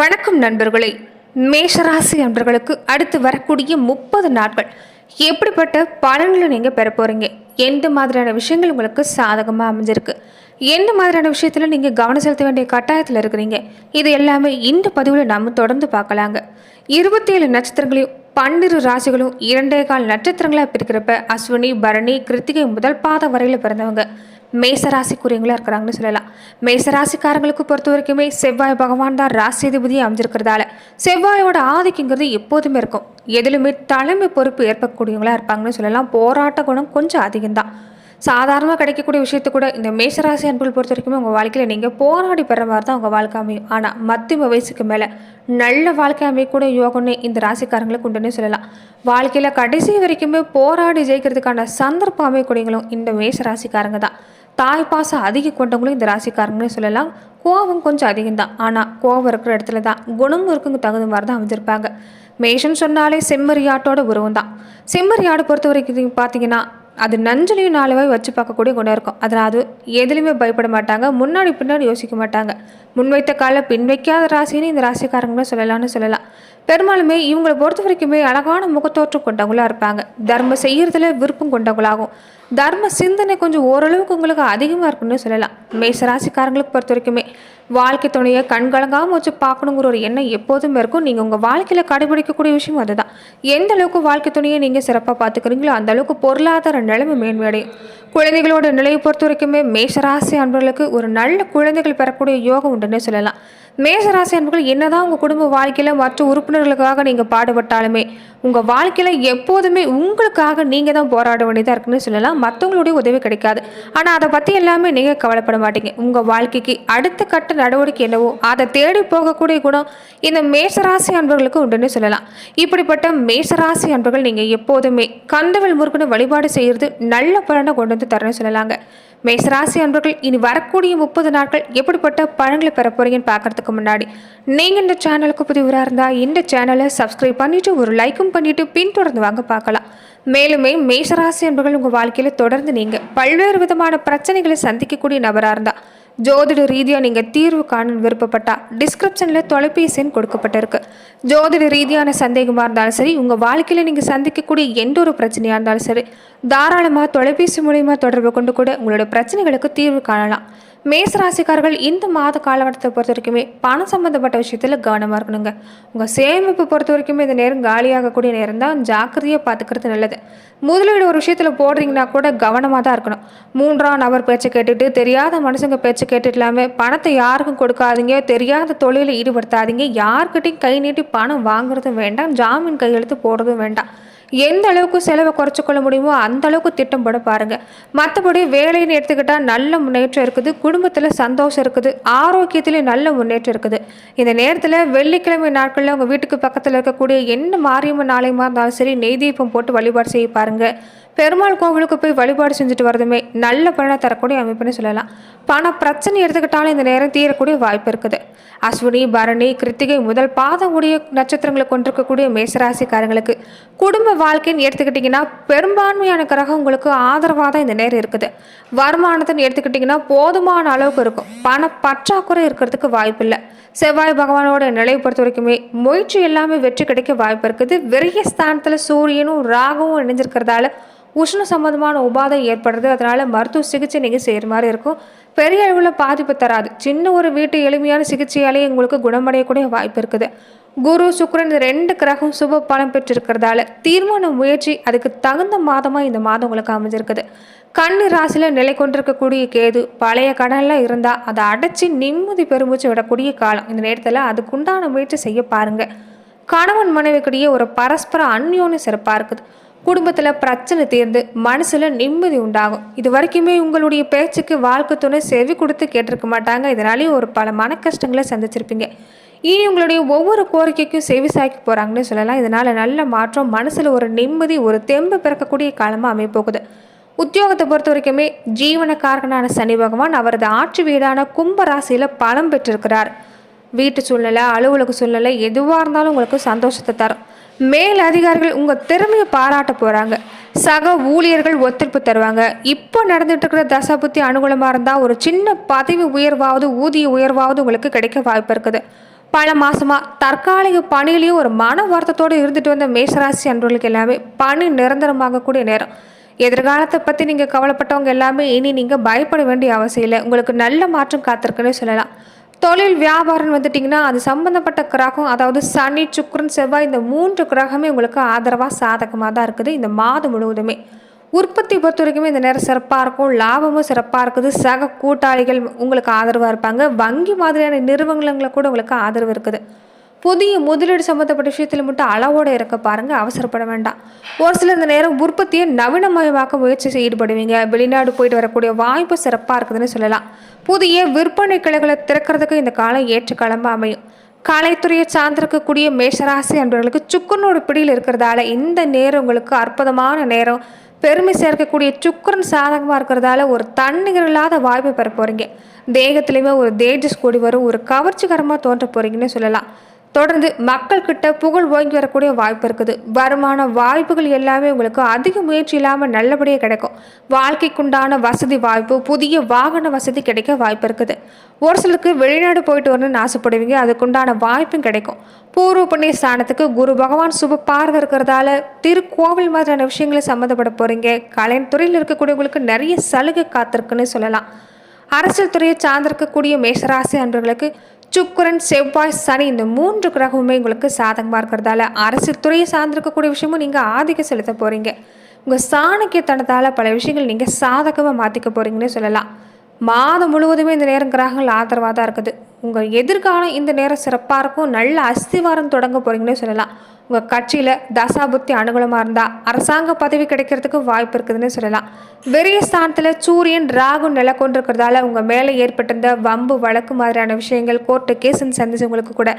வணக்கம் நண்பர்களே. மேஷராசி நண்பர்களுக்கு அடுத்து வரக்கூடிய முப்பது நாட்கள். எப்படிப்பட்ட பலன்களை நீங்கள் பெற போகிறீங்க எந்த மாதிரியான விஷயங்கள் உங்களுக்கு சாதகமாக அமைஞ்சிருக்கு? எந்த மாதிரியான விஷயத்தில் நீங்கள் கவனம் செலுத்த வேண்டிய கட்டாயத்தில் இருக்கிறீங்க? இது எல்லாமே இந்த பதிவில் நம்ம தொடர்ந்து பார்க்கலாங்க. இருபத்தி ஏழு நட்சத்திரங்களையும் பன்னிரு ராசிகளும் இரண்டே கால் நட்சத்திரங்களாக பிரிக்கிறப்ப அஸ்வினி பரணி கிருத்திகை முதல் பாதம் வரையில் பிறந்தவங்க. மேசராசிக்குரியவங்களா இருக்கிறாங்கன்னு சொல்லலாம். மேசராசிக்காரங்களுக்கு பொறுத்த வரைக்குமே செவ்வாய் பகவான் தான் ராசிதிபதியை அமைஞ்சிருக்கிறதால செவ்வாயோட ஆதிக்கங்கிறது எப்போதுமே இருக்கும். எதிலுமே தலைமை பொறுப்பு ஏற்படக்கூடியவங்களாக இருப்பாங்கன்னு சொல்லலாம். போராட்ட குணம் கொஞ்சம் அதிகம்தான். சாதாரணமாக கிடைக்கக்கூடிய விஷயத்தை கூட இந்த மேஷராசி அன்புகள் பொறுத்த வரைக்குமே உங்கள் வாழ்க்கையில் நீங்கள் போராடி பெற மாதிரி தான் உங்கள் வாழ்க்கை அமையும். ஆனால் மத்தியம வயசுக்கு மேலே நல்ல வாழ்க்கை அமையக்கூடிய யோகம்னு இந்த ராசிக்காரங்களுக்கு உண்டுனே சொல்லலாம். வாழ்க்கையில் கடைசி வரைக்குமே போராடி ஜெயிக்கிறதுக்கான சந்தர்ப்பம் அமையக்கூடியங்களும் இந்த மேஷ ராசிக்காரங்க தான். தாய் பாசம் அதிக கொண்டவங்களும் இந்த ராசிக்காரங்களே சொல்லலாம். கோவம் கொஞ்சம் அதிகம்தான். ஆனால் கோவம் இருக்கிற இடத்துல தான் குணமும் இருக்குங்க தகுந்த மாதிரி தான் அமைஞ்சிருப்பாங்க. மேஷம் சொன்னாலே செம்மறியாட்டோட உருவம் தான் செம்மறியாடு பொறுத்த வரைக்கும் பார்த்தீங்கன்னா அது நஞ்சலையும் நாலுவே வச்சு பார்க்கக்கூடிய குணம் இருக்கும். அதனால் அது எதுலையுமே பயப்பட மாட்டாங்க முன்னாடி பின்னாடி யோசிக்க மாட்டாங்க. முன்வைத்த கால பின் வைக்காத ராசின்னு இந்த ராசிக்காரங்களும் சொல்லலாம்னு சொல்லலாம். பெரும்பாலுமே இவங்களை பொறுத்த வரைக்குமே அழகான முகத்தோற்றம் கொண்டவங்களாக இருப்பாங்க. தர்மம் செய்கிறதுல விருப்பம் கொண்டவங்களாகும். தர்ம சிந்தனை கொஞ்சம் ஓரளவுக்கு உங்களுக்கு அதிகமாக இருக்குன்னு சொல்லலாம். மேசராசிக்காரங்களுக்கு பொறுத்த வரைக்குமே வாழ்க்கை துணையை கண்கலங்காமல் வச்சு பார்க்கணுங்கிற ஒரு எண்ணம் எப்போதுமே இருக்கும். நீங்கள் உங்கள் வாழ்க்கையில் கடைபிடிக்கக்கூடிய விஷயம் அதுதான். எந்த அளவுக்கு வாழ்க்கை துணையை நீங்கள் சிறப்பாக பார்த்துக்கிறீங்களோ அந்த அளவுக்கு பொருளாதார நிலைமை மேன்மையடையும். குழந்தைகளோட நிலையை பொறுத்த வரைக்குமே மேசராசி அன்பர்களுக்கு ஒரு நல்ல குழந்தைகள் பெறக்கூடிய யோகம் உண்டுன்னு சொல்லலாம். மேசராசி அன்பர்கள் என்னதான் உங்கள் குடும்ப வாழ்க்கையில் மற்ற உறுப்பினர்களுக்காக நீங்கள் பாடுபட்டாலுமே உங்கள் வாழ்க்கையில் எப்போதுமே உங்களுக்காக நீங்கள் தான் போராட வேண்டியதாக இருக்குன்னு சொல்லலாம். மற்றவங்களுடைய உதவி கிடைக்காது. ஆனால் அதை பற்றி எல்லாமே நீங்கள் கவலைப்பட மாட்டீங்க. உங்கள் வாழ்க்கைக்கு அடுத்த கட்ட நடவடிக்கை என்னவோ அதை தேடி போகக்கூடிய குணம் இந்த மேசராசி அன்பர்களுக்கு உண்டுன்னு சொல்லலாம். இப்படிப்பட்ட மேசராசி அன்பர்கள் நீங்கள் எப்போதுமே கந்தவல் முருகனை வழிபாடு செய்கிறது நல்ல பலனை கொண்டு வந்து தரணும்னு சொல்லலாங்க. மேசராசி அன்பர்கள் இனி வரக்கூடிய முப்பது நாட்கள் எப்படிப்பட்ட பழங்களை பெற போறீங்கன்னு பார்க்கறதுக்கு முன்னாடி நீங்கள் இந்த சேனலுக்கு புதிவராக இருந்தால் இந்த சேனலை சப்ஸ்கிரைப் பண்ணிட்டு ஒரு லைக்கும் பண்ணிட்டு பின்தொடர்ந்து வாங்க பார்க்கலாம். மேலுமே மேசராசி அன்பர்கள் உங்கள் வாழ்க்கையில் தொடர்ந்து நீங்கள் பல்வேறு விதமான பிரச்சனைகளை சந்திக்கக்கூடிய நபராக இருந்தால் ஜோதிட ரீதியாக நீங்கள் தீர்வு காண விருப்பப்பட்டால் டிஸ்கிரிப்ஷனில் தொலைபேசி எண் கொடுக்கப்பட்டிருக்கு. ஜோதிட ரீதியான சந்தேகமாக இருந்தாலும் சரி உங்கள் வாழ்க்கையில் நீங்கள் சந்திக்கக்கூடிய எந்த ஒரு பிரச்சனையாக இருந்தாலும் சரி தாராளமாக தொலைபேசி மூலயமா தொடர்பு கொண்டு கூட உங்களோட பிரச்சனைகளுக்கு தீர்வு காணலாம். மேசராசிக்காரர்கள் இந்த மாத காலகட்டத்தை பொறுத்த வரைக்குமே பணம் சம்மந்தப்பட்ட விஷயத்தில் கவனமாக இருக்கணுங்க. உங்கள் சேமிப்பு பொறுத்த வரைக்குமே இந்த நேரம் காலியாகக்கூடிய நேரம் தான் ஜாக்கிரதையாக பார்த்துக்கிறது நல்லது. முதலீடு ஒரு விஷயத்தில் போடுறீங்கன்னா கூட கவனமாக தான் இருக்கணும். மூன்றாம் நபர் பேச்சை கேட்டுட்டு தெரியாத மனுஷங்க பேச்சை கேட்டுட்டு இல்லாமல் பணத்தை யாருக்கும் கொடுக்காதீங்க தெரியாத தொழிலில் ஈடுபடுத்தாதீங்க. யார்கிட்டையும் கை நீட்டி பணம் வாங்குறதும் வேண்டாம் ஜாமீன் கையெழுத்து போடுறதும் வேண்டாம். எந்த அளவுக்கு செலவை குறைச்சிக்கொள்ள முடியுமோ அந்த அளவுக்கு திட்டம் போட பாருங்கள் மற்றபடி வேலைன்னு எடுத்துக்கிட்டால் நல்ல முன்னேற்றம் இருக்குது. குடும்பத்தில் சந்தோஷம் இருக்குது. ஆரோக்கியத்திலையும் நல்ல முன்னேற்றம் இருக்குது. இந்த நேரத்தில் வெள்ளிக்கிழமை நாட்களில் உங்கள் வீட்டுக்கு பக்கத்தில் இருக்கக்கூடிய என்ன மாரியம்மன் ஆலயமாக இருந்தாலும் சரி நெய் தீபம் போட்டு வழிபாடு செய்ய பாருங்கள் பெருமாள் கோவிலுக்கு போய் வழிபாடு செஞ்சுட்டு வரதுமே நல்ல பலனை தரக்கூடிய அமைப்புன்னு சொல்லலாம். பண பிரச்சனை எடுத்துக்கிட்டாலும் இந்த நேரம் தீரக்கூடிய வாய்ப்பு இருக்குது. அஸ்வினி பரணி கிருத்திகை முதல் பாதம் உடைய நட்சத்திரங்களை கொண்டிருக்கக்கூடிய மேசராசிக்காரங்களுக்கு குடும்ப வாழ்க்கைன்னு எடுத்துக்கிட்டிங்கன்னா பெரும்பான்மையான கிரகம் உங்களுக்கு ஆதரவாக தான் இந்த நேரம் இருக்குது. வருமானத்தைன்னு எடுத்துக்கிட்டிங்கன்னா போதுமான அளவுக்கு இருக்கும். பண பற்றாக்குறை இருக்கிறதுக்கு வாய்ப்பு இல்லை. செவ்வாய் பகவானோட நிலையை பொறுத்த வரைக்குமே முயற்சி எல்லாமே வெற்றி கிடைக்க வாய்ப்பு இருக்குது. விரைய ஸ்தானத்தில் சூரியனும் ராகவும் இணைஞ்சிருக்கிறதால உஷ்ண சம்பந்தமான உபாதை ஏற்படுறது அதனால் மருத்துவ சிகிச்சை நீங்கள் செய்கிற மாதிரி இருக்கும். பெரிய அளவில் பாதிப்பு தராது. சின்ன ஒரு வீட்டு எளிமையான சிகிச்சையாலேயே உங்களுக்கு குணமடையக்கூடிய வாய்ப்பு இருக்குது. குரு சுக்கரன் இந்த ரெண்டு கிரகம் சுப பலம் பெற்றிருக்கிறதால தீர்மான முயற்சி அதுக்கு தகுந்த மாதமாக இந்த மாதம் உங்களுக்கு அமைஞ்சிருக்குது. கண்ணு ராசியில் நிலை கொண்டிருக்கக்கூடிய கேது பழைய கடன்லாம் இருந்தால் அதை அடைச்சி நிம்மதி பெருமூச்சு விடக்கூடிய காலம். இந்த நேரத்தில் அதுக்குண்டான முயற்சி செய்ய பாருங்க. கணவன் மனைவிக்கிடையே ஒரு பரஸ்பர அந்யோன்னு சிறப்பாக இருக்குது. குடும்பத்தில் பிரச்சனை தீர்ந்து மனசில் நிம்மதி உண்டாகும். இது வரைக்குமே உங்களுடைய பேச்சுக்கு வாழ்க்கை துணை செவி கொடுத்து கேட்டிருக்க மாட்டாங்க. இதனாலேயும் ஒரு பல மன கஷ்டங்களை சந்திச்சிருப்பீங்க. இனி உங்களுடைய ஒவ்வொரு கோரிக்கைக்கும் செவி சாய்க்க போகிறாங்கன்னு சொல்லலாம். இதனால் நல்ல மாற்றம் மனசில் ஒரு நிம்மதி ஒரு தெம்பு பிறக்கக்கூடிய காலமாக அமைப்போகுது உத்தியோகத்தை பொறுத்த வரைக்குமே ஜீவனக்காரகனான சனி பகவான் அவரது ஆட்சி வீடான கும்ப ராசியில் பலம் பெற்றிருக்கிறார். வீட்டு சூழ்நிலை அலுவலக சூழ்நிலை எதுவாக இருந்தாலும் உங்களுக்கு சந்தோஷத்தை தரும். மேல் அதிகாரிகள் உங்கள் திறமையை பாராட்ட போகிறாங்க சக ஊழியர்கள் ஒத்துழைப்பு தருவாங்க. இப்போ நடந்துட்டு இருக்கிற தசாபுத்தி அனுகூலமாக இருந்தால் ஒரு சின்ன பதவி உயர்வாவது ஊதிய உயர்வாவது உங்களுக்கு கிடைக்க வாய்ப்பு இருக்குது. பல மாதமாக தற்காலிக பணியிலையும் ஒரு மன வருத்தத்தோடு இருந்துட்டு வந்த மேஷராசி அன்பர்களுக்கு எல்லாமே பணி நிரந்தரமாகக்கூடிய நேரம். எதிர்காலத்தை பற்றி நீங்கள் கவலைப்பட்டவங்க எல்லாமே இனி நீங்கள் பயப்பட வேண்டிய அவசியம் இல்லை. உங்களுக்கு நல்ல மாற்றம் காத்திருக்குன்னு சொல்லலாம். தொழில் வியாபாரம் வந்துட்டிங்கன்னா அது சம்மந்தப்பட்ட கிரகம் அதாவது சனி சுக்கரன் செவ்வாய் இந்த மூன்று கிரகமே உங்களுக்கு ஆதரவாக சாதகமாக தான் இருக்குது. இந்த மாதம் முழுவதுமே. உற்பத்தி பொறுத்த வரைக்குமே இந்த நேரம் சிறப்பாக இருக்கும். லாபமும் சிறப்பாக இருக்குது. சக கூட்டாளிகள் உங்களுக்கு ஆதரவாக இருப்பாங்க. வங்கி மாதிரியான நிறுவனங்களை கூட உங்களுக்கு ஆதரவு இருக்குது. புதிய முதலீடு சம்மந்தப்பட்ட விஷயத்தில் மட்டும் அளவோடு இருக்க பாருங்கள் அவசரப்பட வேண்டாம். ஒரு சில இந்த நேரம் உற்பத்தியை நவீனமயமாக்க முயற்சி ஈடுபடுவீங்க. வெளிநாடு போயிட்டு வரக்கூடிய வாய்ப்பு சிறப்பாக இருக்குதுன்னு சொல்லலாம். புதிய விற்பனை கிளைகளை திறக்கிறதுக்கு இந்த காலம் ஏற்ற காலமாக அமையும். கலைத்துறையை சார்ந்திருக்கக்கூடிய மேஷராசி அன்பர்களுக்கு சுக்குனோட பிடியில் இருக்கிறதால இந்த நேரம் உங்களுக்கு அற்புதமான நேரம். பெருமை சேர்க்கக்கூடிய சுக்கரன் சாதகமாக இருக்கிறதால ஒரு தண்ணீர் இல்லாத வாய்ப்பை பெற போகிறீங்க தேகத்துலேயுமே ஒரு தேஜஸ் கூடி வரும். ஒரு கவர்ச்சிகரமாக தோன்ற போகிறீங்கன்னு சொல்லலாம். தொடர்ந்து மக்கள்கிட்ட புகழ் ஓங்கி வரக்கூடிய வாய்ப்பு இருக்குது. வருமான வாய்ப்புகள் எல்லாமே உங்களுக்கு அதிக முயற்சி இல்லாமல் நல்லபடியாக கிடைக்கும். வாழ்க்கைக்குண்டான வசதி வாய்ப்பு புதிய வாகன வசதி கிடைக்க வாய்ப்பு இருக்குது. ஒரு சிலருக்கு வெளிநாடு போயிட்டு வரணும்னு ஆசைப்படுவீங்க அதுக்குண்டான வாய்ப்பும் கிடைக்கும். பூர்வ புண்ணிய ஸ்தானத்துக்கு குரு பகவான் சுப பார்வை இருக்கிறதால திருக்கோவில் மாதிரியான விஷயங்களை சம்மந்தப்பட போகிறீங்க கலைத்துறையில் இருக்கக்கூடியவங்களுக்கு நிறைய சலுகை காத்திருக்குன்னு சொல்லலாம். அரசியல் துறையை சார்ந்திருக்கக்கூடிய மேஷராசி அன்பர்களுக்கு சுக்கரன் செவ்வாய் சனி இந்த மூன்று கிரகமுமே உங்களுக்கு சாதகமாக இருக்கிறதால அரசு துறையை சார்ந்திருக்கக்கூடிய விஷயமும் நீங்கள் ஆதிக்கம் செலுத்த போகிறீங்க உங்கள் சாணக்கியத்தனத்தால் பல விஷயங்கள் நீங்கள் சாதகமாக மாற்றிக்க போகிறீங்கன்னு சொல்லலாம். மாதம் முழுவதுமே இந்த நேரம் கிரகங்கள் ஆதரவாக தான் இருக்குது. உங்கள் எதிர்காலம் இந்த நேரம் சிறப்பாக இருக்கும். நல்ல அஸ்திவாரம் தொடங்க போகிறீங்கன்னு சொல்லலாம். உங்கள் கட்சியில் தசாபுத்தி அனுகூலமாக இருந்தால் அரசாங்க பதவி கிடைக்கிறதுக்கு வாய்ப்பு இருக்குதுன்னு சொல்லலாம். வெறிய ஸ்தானத்தில் சூரியன் ராகு நில கொண்டிருக்கிறதால உங்கள் மேலே ஏற்பட்டிருந்த வம்பு வழக்கு மாதிரியான விஷயங்கள் கோர்ட்டு கேஸுன்னு சந்திச்சவங்களுக்கு கூட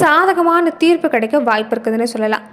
சாதகமான தீர்ப்பு கிடைக்க வாய்ப்பு இருக்குதுன்னு சொல்லலாம்.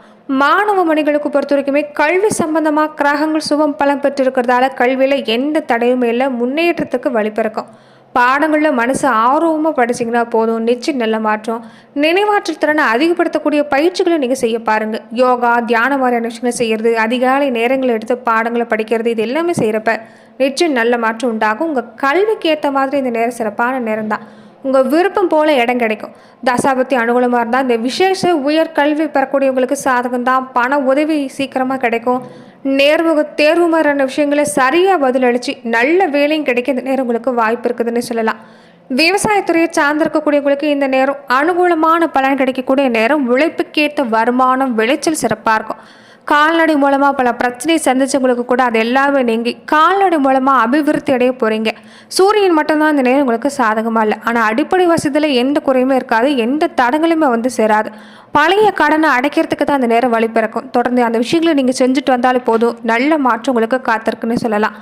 மாணவ மணிகளுக்கு பொறுத்த வரைக்குமே கல்வி சம்பந்தமாக கிரகங்கள் சுபம் பலம் பெற்றிருக்கிறதால கல்வியில் எந்த தடையுமே இல்லை முன்னேற்றத்துக்கு வழிபிறக்கும் பாடங்களில் மனசு ஆர்வமாக படிச்சிங்கன்னா போதும். நிச்சயம் நல்ல மாற்றம். நினைவாற்றல் திறனை அதிகப்படுத்தக்கூடிய பயிற்சிகளை நீங்கள் செய்ய பாருங்கள் யோகா தியான மாதிரியான விஷயங்களை செய்கிறது அதிகாலை நேரங்களை எடுத்து பாடங்களை படிக்கிறது இது எல்லாமே செய்கிறப்ப நிச்சயம் நல்ல மாற்றம் உண்டாகும். உங்கள் கல்விக்கு ஏற்ற மாதிரி இந்த நேரம் சிறப்பான நேரம் தான். உங்கள் விருப்பம் போல் இடம் கிடைக்கும். தசாபத்தி அனுகூலமாக இருந்தால் இந்த விசேஷ உயர் கல்வி பெறக்கூடியவங்களுக்கு சாதகம் தான் பண உதவி சீக்கிரமாக கிடைக்கும். நேர்முக தேர்வு மாதிரியான விஷயங்களை சரியாக பதிலளித்து நல்ல வேலையும் கிடைக்க இந்த நேரம் உங்களுக்கு வாய்ப்பு இருக்குதுன்னு சொல்லலாம். விவசாயத்துறையை சார்ந்திருக்கக்கூடியவங்களுக்கு இந்த நேரம் அனுகூலமான பலன் கிடைக்கக்கூடிய நேரம். உழைப்புக்கேற்ற வருமானம் விளைச்சல் சிறப்பாக இருக்கும். கால்நடை மூலமாக பல பிரச்சனையை சந்திச்சவங்களுக்கு கூட அது எல்லாமே நீங்கி கால்நடை மூலமாக அபிவிருத்தி அடைய போகிறீங்க சூரியன் மட்டும்தான் இந்த நேரம் உங்களுக்கு சாதகமாக இல்லை. ஆனால் அடிப்படை வசதியில் எந்த குறையுமே இருக்காது எந்த தடங்களுமே வந்து சேராது. பழைய கடனை அடைக்கிறதுக்கு தான் அந்த நேரம் வழி பிறக்கும். தொடர்ந்து அந்த விஷயங்களை நீங்கள் செஞ்சுட்டு வந்தாலே போதும். நல்ல மாற்றம் உங்களுக்கு காத்திருக்குன்னு சொல்லலாம்.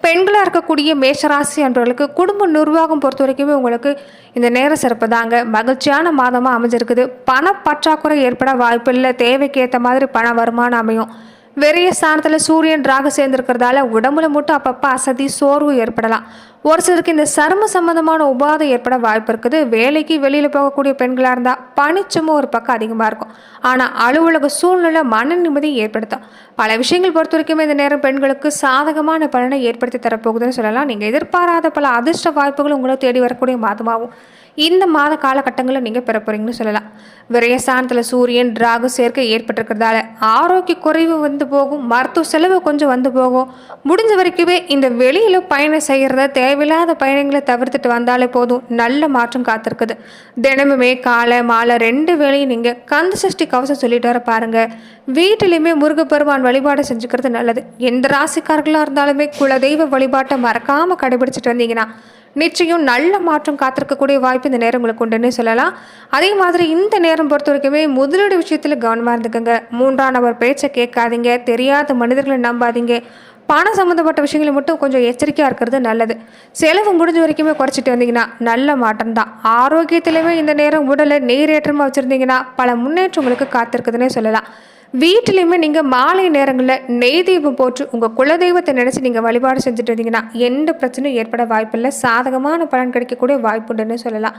பெண்களாக இருக்கக்கூடிய மேஷராசி என்பவர்களுக்கு குடும்ப நிர்வாகம் பொறுத்த வரைக்குமே உங்களுக்கு இந்த நேரம் சிறப்பு தாங்க. மகிழ்ச்சியான மாதமாக அமைஞ்சிருக்குது. பண பற்றாக்குறை ஏற்பட வாய்ப்பில்லை. தேவைக்கு ஏற்ற மாதிரி பண வருமானம் அமையும். வெறிய ஸ்தானத்தில் சூரியன் ராக சேர்ந்திருக்கிறதால உடம்புல மட்டும் அப்பப்போ அசதி சோர்வு ஏற்படலாம். ஒரு சிலருக்கு இந்த சரும சம்பந்தமான உபாதை ஏற்பட வாய்ப்பு இருக்குது. வேலைக்கு வெளியில் போகக்கூடிய பெண்களாக இருந்தால் பனிச்சமும் ஒரு பக்கம் அதிகமாக இருக்கும். ஆனால் அலுவலக சூழ்நிலை மன நிம்மதி ஏற்படுத்தும். பல விஷயங்கள் பொறுத்த வரைக்கும் இந்த நேரம் பெண்களுக்கு சாதகமான பலனை ஏற்படுத்தி தரப்போகுதுன்னு சொல்லலாம். நீங்கள் எதிர்பாராத பல அதிர்ஷ்ட வாய்ப்புகள் உங்களை தேடி வரக்கூடிய மாதமாகும் இந்த மாத காலகட்டங்களில் நீங்கள் பெற போகிறீங்கன்னு சொல்லலாம். விரயஸ்தானத்தில் சூரியன் ராகு சேர்க்கை ஏற்பட்டிருக்கிறதால ஆரோக்கிய குறைவு வந்து போகும். மருத்துவ செலவு கொஞ்சம் வந்து போகும். முடிஞ்ச வரைக்குமே இந்த வெளியில் பயணம் செய்கிறத தேவையில்லாத பயணங்களை தவிர்த்துட்டு வந்தாலே போதும். நல்ல மாற்றம் காத்திருக்குது. தினமுமே காலை மாலை ரெண்டு வேளையும் நீங்கள் கந்த சஷ்டி கவசம் சொல்லிட்டு வர பாருங்கள் வீட்டிலையுமே முருகப்பெருமான் வழிபாடு செஞ்சுக்கிறது நல்லது. எந்த ராசிக்காரர்களாக இருந்தாலுமே குலதெய்வ வழிபாட்டை மறக்காமல் கடைபிடிச்சிட்டு வந்தீங்கன்னா நிச்சயம் நல்ல மாற்றம் காத்திருக்கக்கூடிய வாய்ப்பு இந்த நேரம் உங்களுக்கு உண்டுன்னு சொல்லலாம். அதே மாதிரி இந்த நேரம் பொறுத்த வரைக்குமே முதலீடு விஷயத்தில் கவனமாக இருந்துக்கோங்க. மூன்றாம் நபர் பேச்சை கேட்காதீங்க. தெரியாத மனிதர்களை நம்பாதீங்க. பணம் சம்மந்தப்பட்ட விஷயங்களை மட்டும் கொஞ்சம் எச்சரிக்கையாக இருக்கிறது நல்லது. செலவு முடிஞ்ச வரைக்குமே குறைச்சிட்டு வந்தீங்கன்னா நல்ல மாற்றம் தான். ஆரோக்கியத்திலுமே இந்த நேரம் உடலை நீரேற்றமாக வச்சுருந்தீங்கன்னா பல முன்னேற்றம் உங்களுக்கு காத்திருக்குதுன்னே சொல்லலாம். வீட்டிலையுமே நீங்கள் மாலை நேரங்களில் நெய் தீபம் போட்டு உங்கள் குலதெய்வத்தை நினச்சி நீங்கள் வழிபாடு செஞ்சுட்டு இருந்தீங்கன்னா எந்த பிரச்சனையும் ஏற்பட வாய்ப்பில்லை. சாதகமான பலன் கிடைக்கக்கூடிய வாய்ப்புண்டுன்னு சொல்லலாம்.